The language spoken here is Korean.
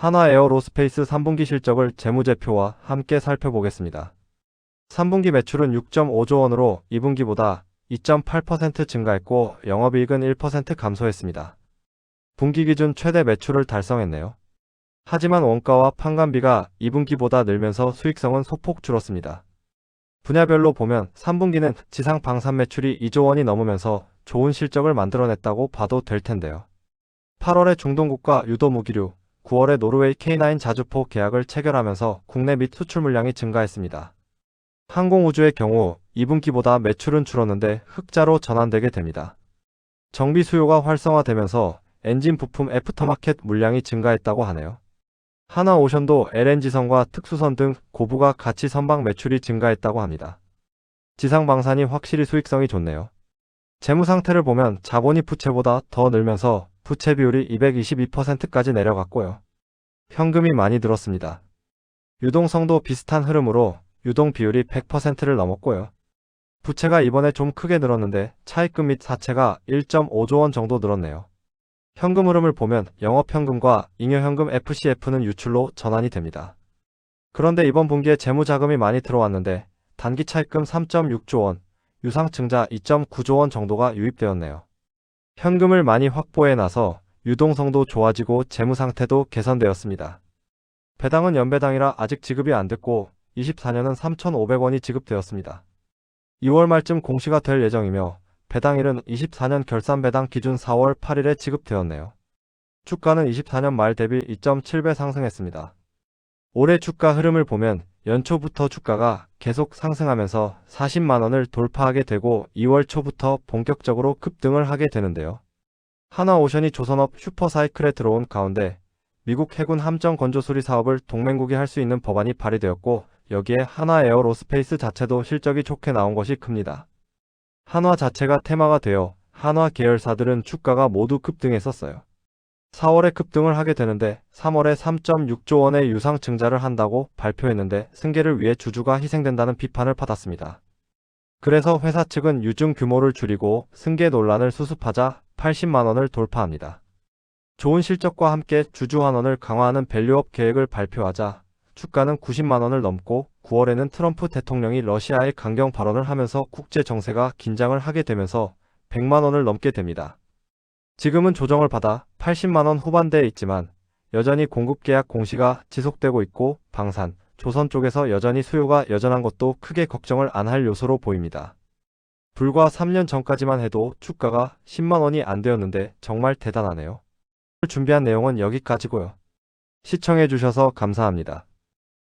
한화 에어로스페이스 3분기 실적을 재무제표와 함께 살펴보겠습니다. 3분기 매출은 6.5조 원으로 2분기보다 2.8% 증가했고 영업이익은 1% 감소했습니다. 분기 기준 최대 매출을 달성했네요. 하지만 원가와 판관비가 2분기보다 늘면서 수익성은 소폭 줄었습니다. 분야별로 보면 3분기는 지상 방산 매출이 2조 원이 넘으면서 좋은 실적을 만들어냈다고 봐도 될 텐데요. 8월에 중동국가 유도 무기류, 9월에 노르웨이 K9 자주포 계약을 체결하면서 국내 및 수출 물량이 증가했습니다. 항공우주의 경우 2분기보다 매출은 줄었는데 흑자로 전환되게 됩니다. 정비 수요가 활성화되면서 엔진 부품 애프터마켓 물량이 증가했다고 하네요. 하나오션도 LNG선과 특수선 등 고부가 가치 선박 매출이 증가했다고 합니다. 지상 방산이 확실히 수익성이 좋네요. 재무 상태를 보면 자본이 부채보다 더 늘면서 부채 비율이 222%까지 내려갔고요. 현금이 많이 들었습니다. 유동성도 비슷한 흐름으로 유동 비율이 100%를 넘었고요. 부채가 이번에 좀 크게 늘었는데 차입금 및 사채가 1.5조 원 정도 늘었네요. 현금 흐름을 보면 영업현금과 잉여현금 FCF는 유출로 전환이 됩니다. 그런데 이번 분기에 재무자금이 많이 들어왔는데 단기 차입금 3.6조 원, 유상증자 2.9조 원 정도가 유입되었네요. 현금을 많이 확보해 놔서 유동성도 좋아지고 재무 상태도 개선되었습니다. 배당은 연배당이라 아직 지급이 안 됐고 24년은 3,500원이 지급되었습니다. 2월 말쯤 공시가 될 예정이며 배당일은 24년 결산 배당 기준 4월 8일에 지급되었네요. 주가는 24년 말 대비 2.7배 상승했습니다. 올해 주가 흐름을 보면 연초부터 주가가 계속 상승하면서 40만 원을 돌파하게 되고 2월 초부터 본격적으로 급등을 하게 되는데요. 하나오션이 조선업 슈퍼사이클에 들어온 가운데 미국 해군 함정 건조 수리 사업을 동맹국이 할 수 있는 법안이 발의되었고 여기에 한화 에어로스페이스 자체도 실적이 좋게 나온 것이 큽니다. 한화 자체가 테마가 되어 한화 계열사들은 주가가 모두 급등했었어요. 4월에 급등을 하게 되는데 3월에 3.6조 원의 유상 증자를 한다고 발표했는데 승계를 위해 주주가 희생된다는 비판을 받았습니다. 그래서 회사 측은 유증 규모를 줄이고 승계 논란을 수습하자 80만 원을 돌파합니다. 좋은 실적과 함께 주주 환원을 강화하는 밸류업 계획을 발표하자 주가는 90만 원을 넘고 9월에는 트럼프 대통령이 러시아의 강경 발언을 하면서 국제 정세가 긴장을 하게 되면서 100만 원을 넘게 됩니다. 지금은 조정을 받아 80만 원 후반대에 있지만 여전히 공급 계약 공시가 지속되고 있고 방산, 조선 쪽에서 여전히 수요가 여전한 것도 크게 걱정을 안 할 요소로 보입니다. 불과 3년 전까지만 해도 주가가 10만 원이 안 되었는데 정말 대단하네요. 준비한 내용은 여기까지고요. 시청해주셔서 감사합니다.